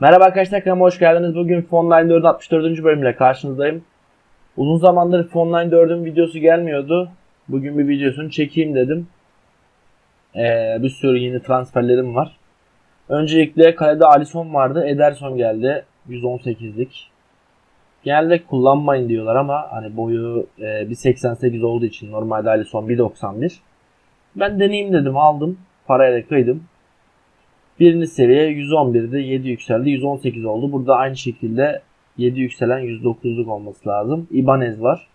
Merhaba arkadaşlar kanalıma hoş geldiniz. Bugün Fonline 4'ün 64. bölümüyle karşınızdayım. Uzun zamandır Fonline 4'ün videosu gelmiyordu. Bugün bir videosunu çekeyim dedim. Ee, bir sürü yeni transferlerim var. Öncelikle kalede Alisson vardı. Ederson geldi. 118'lik. Genelde kullanmayın diyorlar ama hani boyu e, 1.88 olduğu için normalde Alisson 1.91. Ben deneyeyim dedim aldım. Parayla kıydım. Birinci seviye 111'di. 7 yükseldi. 118 oldu. Burada aynı şekilde 7 yükselen 109'luk olması lazım. Ibanez var.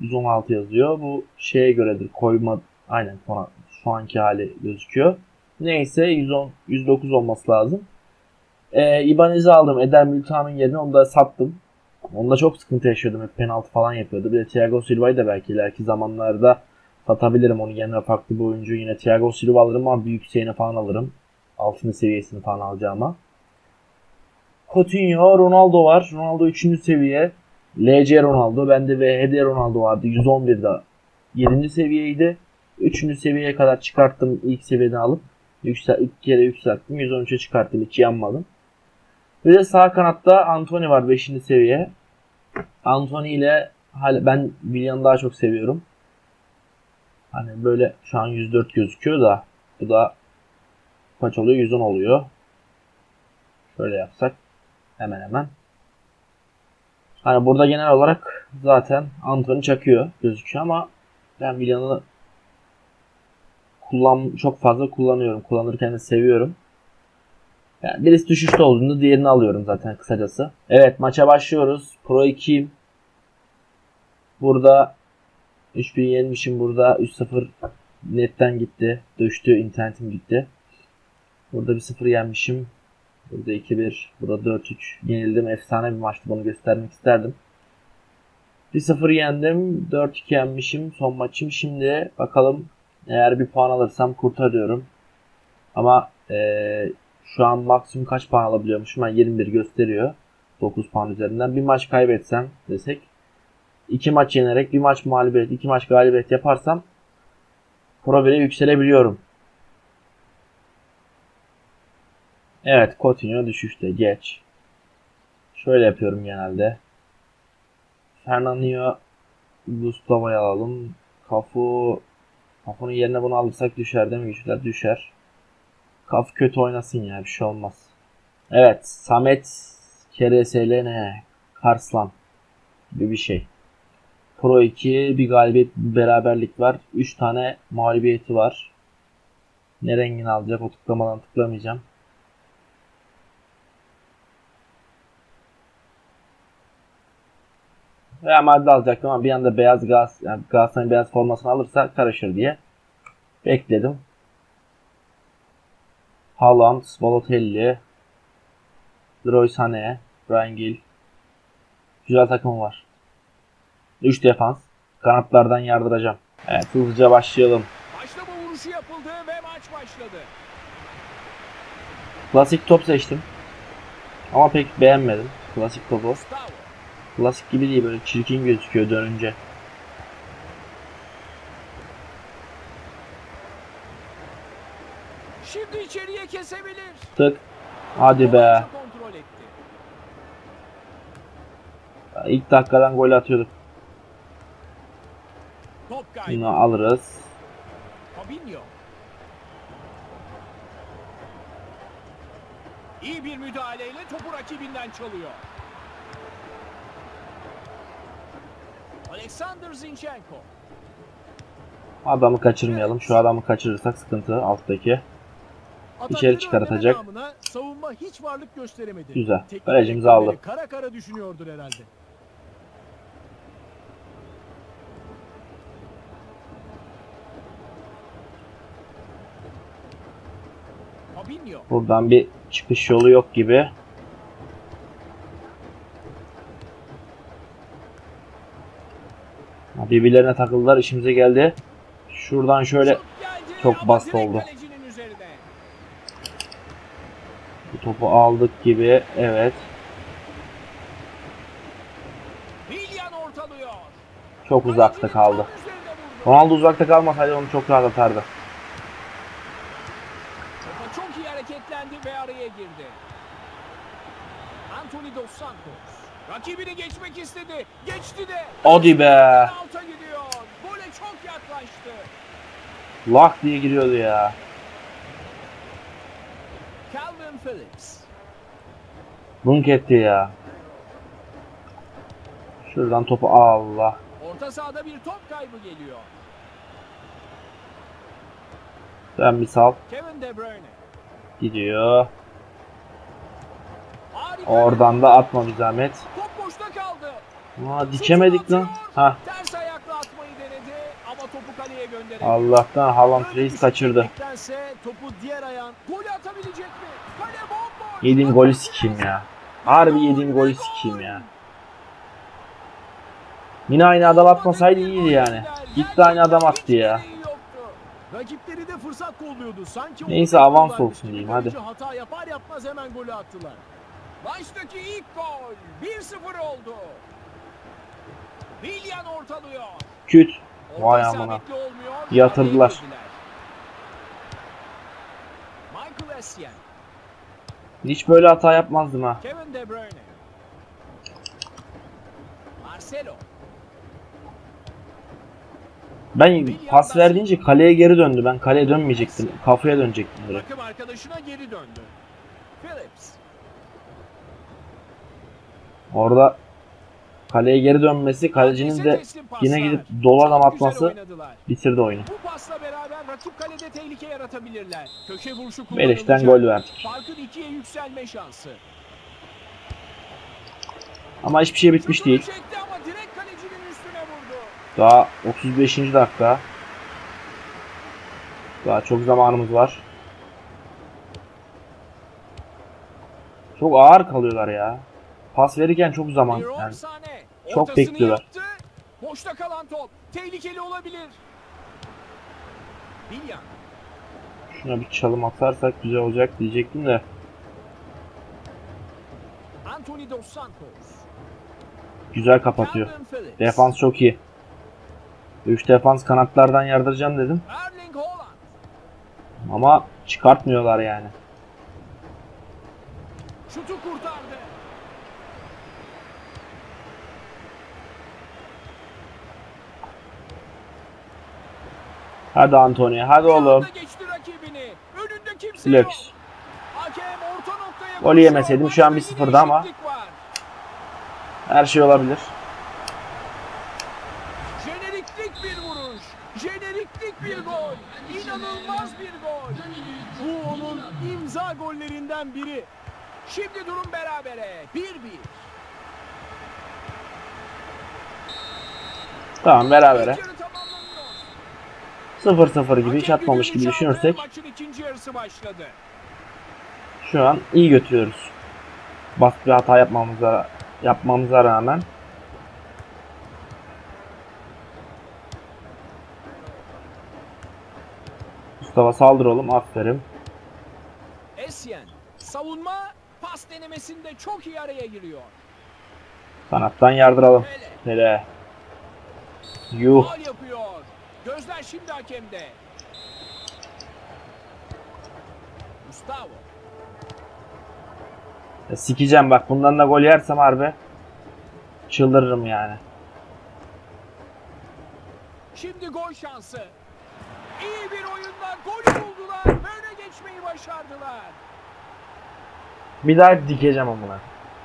116 yazıyor. Bu şeye göredir. Koyma aynen şu, anki hali gözüküyor. Neyse 110 109 olması lazım. Ee, Ibanez'i aldım. Eder Milita'nın yerine onu da sattım. Onda çok sıkıntı yaşıyordum. Hep penaltı falan yapıyordu. Bir de Thiago Silva'yı da belki ileriki zamanlarda satabilirim onu yerine farklı bir oyuncu. Yine Thiago Silva alırım ama büyük şeyini falan alırım. Altını seviyesini falan alacağıma. Coutinho, Ronaldo var. Ronaldo 3. seviye. LC Ronaldo. Bende ve HD Ronaldo vardı. 111'de 7. seviyeydi. 3. seviyeye kadar çıkarttım ilk seviyeden alıp. Yüksel, ilk kere yükselttim. 113'e çıkarttım. Hiç yanmadım. Bir de sağ kanatta Anthony var 5. seviye. Anthony ile ben William'ı daha çok seviyorum. Hani böyle şu an 104 gözüküyor da bu da kaç oluyor? 110 oluyor. Şöyle yapsak hemen hemen. Hani burada genel olarak zaten Anthony çakıyor gözüküyor ama ben William'ı kullan çok fazla kullanıyorum. Kullanırken de seviyorum. Yani birisi düşüşte olduğunda diğerini alıyorum zaten kısacası. Evet maça başlıyoruz. Pro 2'yim. Burada 3000 yenmişim burada 3-0 netten gitti. Düştü internetim gitti. Burada bir 0 yenmişim. Burada 2-1. Burada 4-3 yenildim. Efsane bir maçtı bunu göstermek isterdim. 1-0 yendim. 4-2 yenmişim son maçım. Şimdi bakalım eğer bir puan alırsam kurtarıyorum. Ama eee, şu an maksimum kaç puan alabiliyormuşum? Ben 21 gösteriyor. 9 puan üzerinden. Bir maç kaybetsem desek iki maç yenerek bir maç mağlubiyet, iki maç galibiyet yaparsam Pro 1'e yükselebiliyorum. Evet, Coutinho düşüşte. Geç. Şöyle yapıyorum genelde. Fernandinho Gustavo'yu alalım. Kafu Kafu'nun yerine bunu alırsak düşer değil mi güçler? Düşer. Kafu kötü oynasın ya bir şey olmaz. Evet, Samet KRSL ne? Karslan gibi bir şey. Pro 2 bir galibiyet bir beraberlik var. 3 tane mağlubiyeti var. Ne rengini alacak o tıklamadan tıklamayacağım. Veya madde alacaktım ama bir anda beyaz gaz, yani Galatasaray'ın beyaz formasını alırsa karışır diye bekledim. Haaland, Balotelli, Leroy Sané, Brian Gill. Güzel takım var. 3 defans. Kanatlardan yardıracağım. Evet hızlıca başlayalım. Başlama vuruşu yapıldı ve maç başladı. Klasik top seçtim. Ama pek beğenmedim. Klasik topu. Klasik gibi değil böyle çirkin gözüküyor dönünce. Şimdi içeriye kesebilir. Tık. Hadi be. İlk dakikadan gol atıyorduk. Bunu alırız. İyi bir müdahaleyle topu rakibinden çalıyor. Alexander Zinchenko. Adamı kaçırmayalım. Şu adamı kaçırırsak sıkıntı alttaki. Atakları çıkartacak. önleme namına Savunma hiç varlık gösteremedi. Güzel. Kalecimizi aldı. Kara kara düşünüyordur herhalde. Buradan bir çıkış yolu yok gibi. Birbirlerine takıldılar. işimize geldi. Şuradan şöyle çok direkt oldu. bu topu aldık gibi. Evet. Çok uzakta kaldı. Ronaldo uzakta kalmasaydı onu çok rahat atardı. Araya girdi. Anthony Dos Santos. Rakibini geçmek istedi. Geçti de. Hadi be. Alta gidiyor. Gole çok yaklaştı. Lak diye giriyordu ya. Calvin Phillips. Bunk etti ya. Şuradan topu Allah. Orta sahada bir top kaybı geliyor. Sen bir sal. Kevin De Bruyne. Gidiyor. Oradan da atma bir zahmet. Top boşta kaldı. Aa, dikemedik lan. Ha. Ters ayakla atmayı denedi ama topu kaleye gönderemedi. Allah'tan Haaland Reis kaçırdı. topu diğer ayağın golü atabilecek mi? Kale bomboş. Yediğim golü sikeyim ya. Harbi yediğim golü sikeyim ya. Yine aynı adam atmasaydı iyiydi yani. Gitti aynı adam attı ya. Rakipleri de fırsat kolluyordu. Sanki Neyse, avans olsun diyeyim, hadi. Hata yapar yapmaz hemen golü attılar. Maçtaki ilk gol 1-0 oldu. Willian ortalıyor. Küt. Orta Vay amına. Yatırdılar. Michael Essien, Hiç böyle hata yapmazdım ha. Kevin De Bruyne. Marcelo. Ben pas verdiğince kaleye geri döndü. Ben kaleye dönmeyecektim. Kafaya dönecektim direkt. Takım arkadaşına geri döndü. Phillips. Orada kaleye geri dönmesi, kalecinin de yine gidip güzel atması bitirdi oyunu. Bu pasla beraber rakip kalede tehlike yaratabilirler. Köşe vuruşu kullanılacak. gol verdik. Farkın ikiye yükselme şansı. Ama hiçbir şey bitmiş değil. Daha 35. dakika. Daha çok zamanımız var. Çok ağır kalıyorlar ya. Pas verirken çok zaman. Yani çok bekliyorlar. Boşta kalan top. Tehlikeli olabilir. Willian. şuna bir çalım atarsak güzel olacak diyecektim de. Anthony Dos Santos. Güzel kapatıyor. Defans çok iyi. 3 defans kanatlardan yardıracağım dedim. Ama çıkartmıyorlar yani. Hadi Anthony, hadi Bir oğlum. Golü koşuyor. yemeseydim şu an 1-0'dı yine ama. Her şey olabilir. Jeneriklik bir vuruş. Jeneriklik bir gol. İnanılmaz bir gol. Bu onun imza gollerinden biri. Şimdi durum berabere. 1-1. Tamam berabere. İlk yarı tamamlanıyor. 0-0 gibi hiç atmamış gibi düşünürsek şu an iyi götürüyoruz. Basit bir hata yapmamıza yapmamıza rağmen. Mustafa saldır oğlum aferin. Essien savunma pas denemesinde çok iyi araya giriyor. Kanattan yardıralım. Hele. Yuh. Gözler şimdi hakemde. Gustavo. Ya sikeceğim bak bundan da gol yersem harbi. Çıldırırım yani. Şimdi gol şansı. İyi bir oyunda golü buldular. Böyle geçmeyi başardılar. Bir daha dikeceğim amına.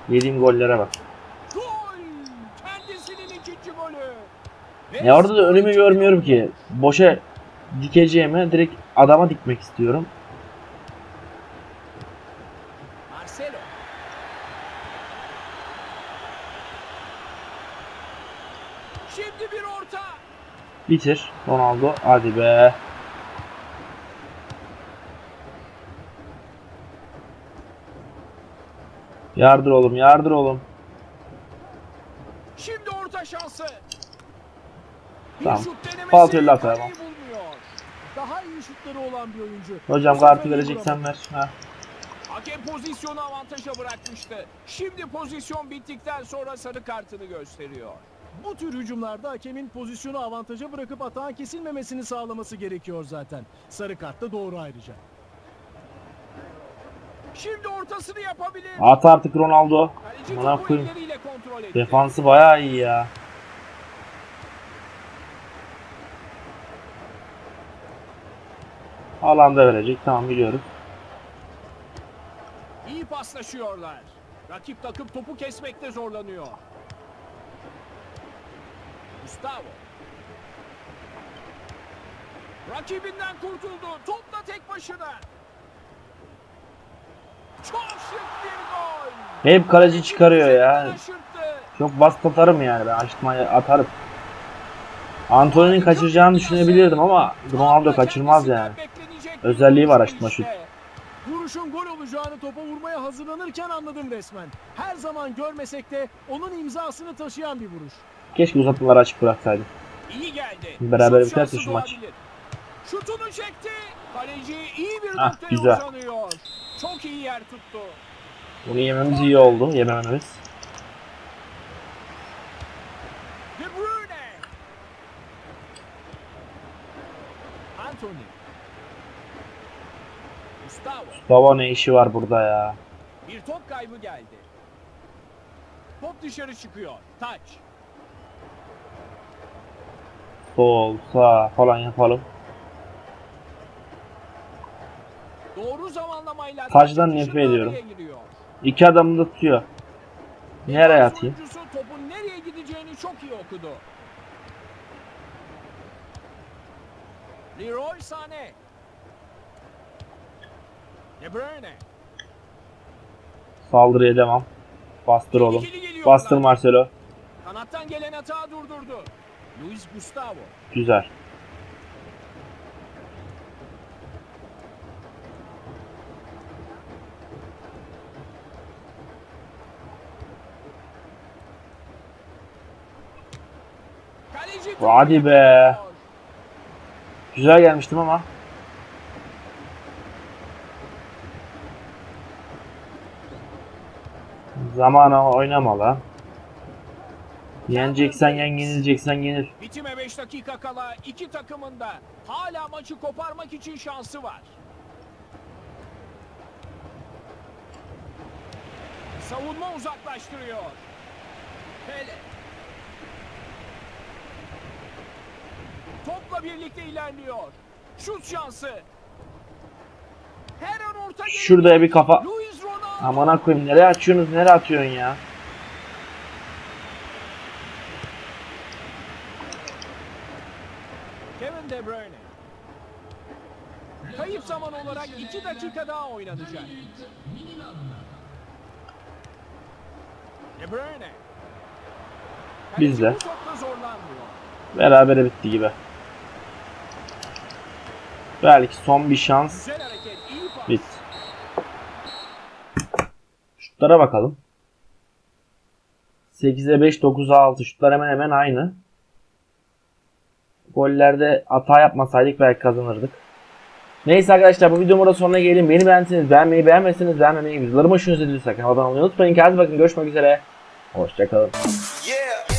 Yediğim gollere bak. Gol! Kendisinin ikinci golü. Ve Ya orada da önümü görmüyorum ki. Boşa dikeceğime direkt adama dikmek istiyorum. Şimdi bir orta. Bitir. Ronaldo. Hadi be. Yardır oğlum, yardır oğlum. Şimdi orta şansı. Tamam. kaleyi bulmuyor. Daha iyi şutları olan bir oyuncu. Hocam kartı vereceksen ver. Ha. Hakem pozisyonu avantaja bırakmıştı. Şimdi pozisyon bittikten sonra sarı kartını gösteriyor. Bu tür hücumlarda hakemin pozisyonu avantaja bırakıp atağın kesilmemesini sağlaması gerekiyor zaten. Sarı kart da doğru ayrıca. Şimdi ortasını yapabilir. At artık Ronaldo. Topu koyayım. Defansı bayağı iyi ya. Alanda verecek. Tamam biliyoruz. İyi paslaşıyorlar. Rakip takım topu kesmekte zorlanıyor. Gustavo. Rakibinden kurtuldu. Topla tek başına. Çok şık bir gol. Hep kaleci çıkarıyor ya. Çok basit atarım yani. Ben açtırmaya atarım. Antony'nin kaçıracağını düşünebilirdim ama Ronaldo kaçırmaz yani. Özelliği var açtırma şut. Vuruşun gol olacağını topa vurmaya hazırlanırken anladım resmen. Her zaman görmesek de onun imzasını taşıyan bir vuruş. Keşke uzatmaları açık bıraksaydı. İyi geldi. Beraber biterse şu maç. Şutunu çekti. Kaleci iyi bir Ah, güzel. uzanıyor. Çok iyi yer tuttu. Bunu yememiz iyi oldu. Yemememiz. De Bruyne. Anthony. Baba ne işi var burada ya. Bir top kaybı geldi. Top dışarı çıkıyor. Taç. Sol, sağ falan yapalım. Doğru zamanlamayla Taçtan taç nefret ediyorum. İki adamı da tutuyor. Nereye atayım? topun nereye gideceğini çok iyi okudu. Leroy Sané. Saldırıya devam. Bastır oğlum. Bastır Marcelo. Kanattan gelen hata durdurdu. Luis Gustavo. Güzel. Hadi be. Güzel gelmiştim ama. Zamana oynama lan. Yeneceksen yen, yenileceksen yenir. Bitime 5 dakika kala iki takımın da hala maçı koparmak için şansı var. Savunma uzaklaştırıyor. Pele. Topla birlikte ilerliyor. Şut şansı. Her an orta. Şurada bir kafa. Amına koyayım nereye açıyorsunuz nereye atıyorsun ya? Kevin De Bruyne. Kayıp zaman olarak 2 dakika daha oynanacak. De Bruyne. Biz de. Kaleci bu topla zorlanmıyor. Berabere bitti gibi. Belki son bir şans. Güzel hareket, iyi pas. Bit. Şutlara bakalım. 8'e 5, 9'a 6. Şutlar hemen hemen aynı. Gollerde hata yapmasaydık belki kazanırdık. Neyse arkadaşlar bu videomun da sonuna gelin. Beni beğendiyseniz beğenmeyi, beğenmezseniz beğenmemeyi, videolarımı hoşunuza gidiyorsa abone olmayı unutmayın. Kendinize bakın. Görüşmek üzere. Hoşçakalın. Yeah.